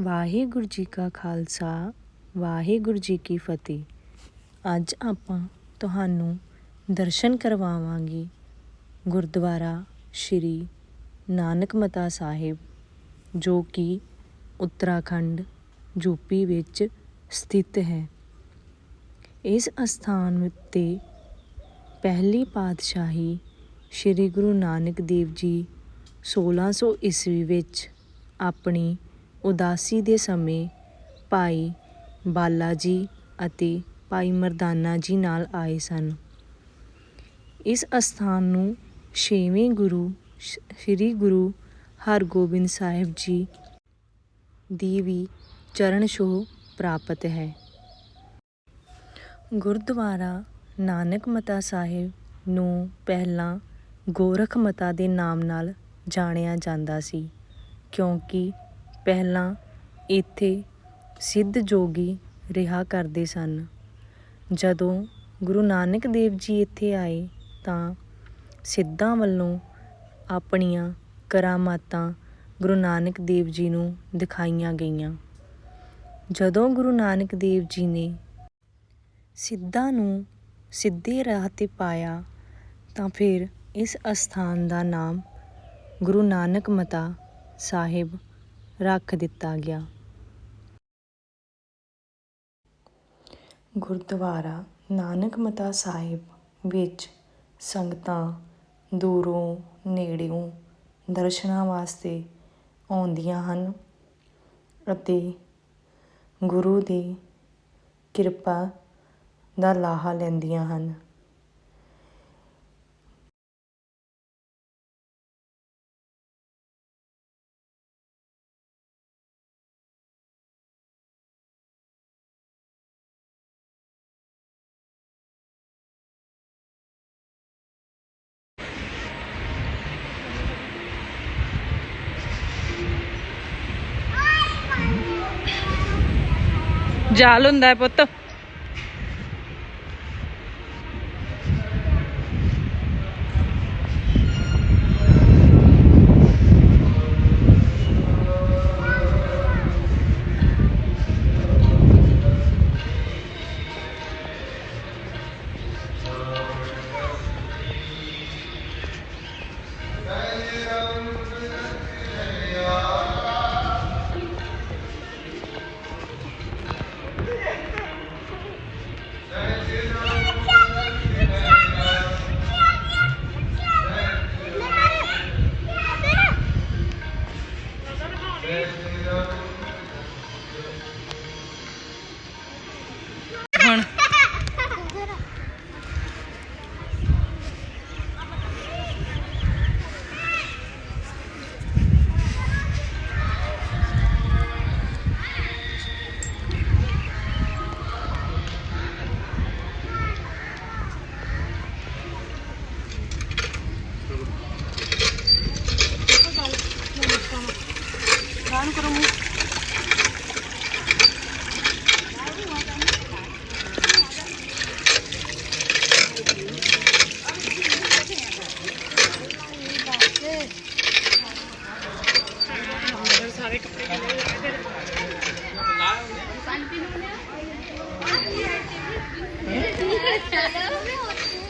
ਵਾਹਿਗੁਰੂ ਜੀ ਕਾ ਖਾਲਸਾ, ਵਾਹਿਗੁਰੂ ਜੀ ਕੀ ਫਤਿਹ। ਅੱਜ ਆਪਾਂ ਤੁਹਾਨੂੰ ਦਰਸ਼ਨ ਕਰਵਾਵਾਂਗੇ ਗੁਰਦੁਆਰਾ ਸ਼੍ਰੀ ਨਾਨਕ ਮਤਾ ਸਾਹਿਬ, ਜੋ ਕਿ ਉੱਤਰਾਖੰਡ ਯੂਪੀ ਵਿੱਚ ਸਥਿਤ ਹੈ। ਇਸ ਅਸਥਾਨ ਉੱਤੇ ਪਹਿਲੀ ਪਾਤਸ਼ਾਹੀ ਸ੍ਰੀ ਗੁਰੂ ਨਾਨਕ ਦੇਵ ਜੀ 1600 ਈਸਵੀ ਵਿੱਚ ਆਪਣੀ ਉਦਾਸੀ ਦੇ ਸਮੇਂ ਭਾਈ ਬਾਲਾ ਜੀ ਅਤੇ ਭਾਈ ਮਰਦਾਨਾ ਜੀ ਨਾਲ ਆਏ ਸਨ। ਇਸ ਅਸਥਾਨ ਨੂੰ ਛੇਵੇਂ ਗੁਰੂ ਸ਼- ਸ੍ਰੀ ਗੁਰੂ ਹਰਗੋਬਿੰਦ ਸਾਹਿਬ ਜੀ ਦੀ ਵੀ ਚਰਨ ਛੋਹ ਪ੍ਰਾਪਤ ਹੈ। ਗੁਰਦੁਆਰਾ ਨਾਨਕ ਮਤਾ ਸਾਹਿਬ ਨੂੰ ਪਹਿਲਾਂ ਗੋਰਖ ਮਤਾ ਦੇ ਨਾਮ ਨਾਲ ਜਾਣਿਆ ਜਾਂਦਾ ਸੀ, ਕਿਉਂਕਿ ਪਹਿਲਾਂ ਇੱਥੇ ਸਿੱਧ ਜੋਗੀ ਰਿਹਾ ਕਰਦੇ ਸਨ। ਜਦੋਂ ਗੁਰੂ ਨਾਨਕ ਦੇਵ ਜੀ ਇੱਥੇ ਆਏ ਤਾਂ ਸਿੱਧਾਂ ਵੱਲੋਂ ਆਪਣੀਆਂ ਕਰਾਮਾਤਾਂ ਗੁਰੂ ਨਾਨਕ ਦੇਵ ਜੀ ਨੂੰ ਦਿਖਾਈਆਂ ਗਈਆਂ। ਜਦੋਂ ਗੁਰੂ ਨਾਨਕ ਦੇਵ ਜੀ ਨੇ ਸਿੱਧਾਂ ਨੂੰ ਸਿੱਧੇ ਰਾਹ ਤੇ ਪਾਇਆ ਤਾਂ ਫਿਰ ਇਸ ਅਸਥਾਨ ਦਾ ਨਾਮ ਗੁਰੂ ਨਾਨਕ ਮਤਾ ਸਾਹਿਬ ਰੱਖ ਦਿੱਤਾ ਗਿਆ। ਗੁਰਦੁਆਰਾ ਨਾਨਕ ਮਤਾ ਸਾਹਿਬ ਵਿੱਚ ਸੰਗਤਾਂ ਦੂਰੋਂ ਨੇੜਿਓਂ ਦਰਸ਼ਨਾਂ ਵਾਸਤੇ ਆਉਂਦੀਆਂ ਹਨ ਅਤੇ ਗੁਰੂ ਦੀ ਕਿਰਪਾ ਦਾ ਲਾਹਾ ਲੈਂਦੀਆਂ ਹਨ। ਜਾਲ ਹੁੰਦਾ ਹੈ ਪੁੱਤ।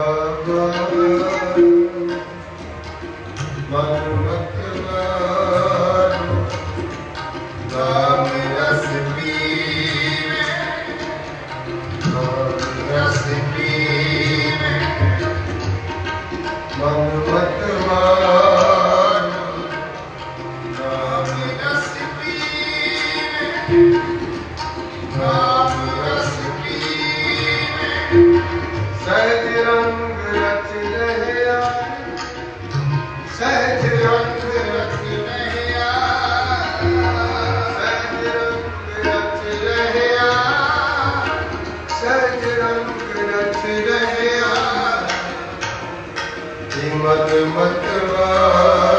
Thank you. ਮਤ ਮਤ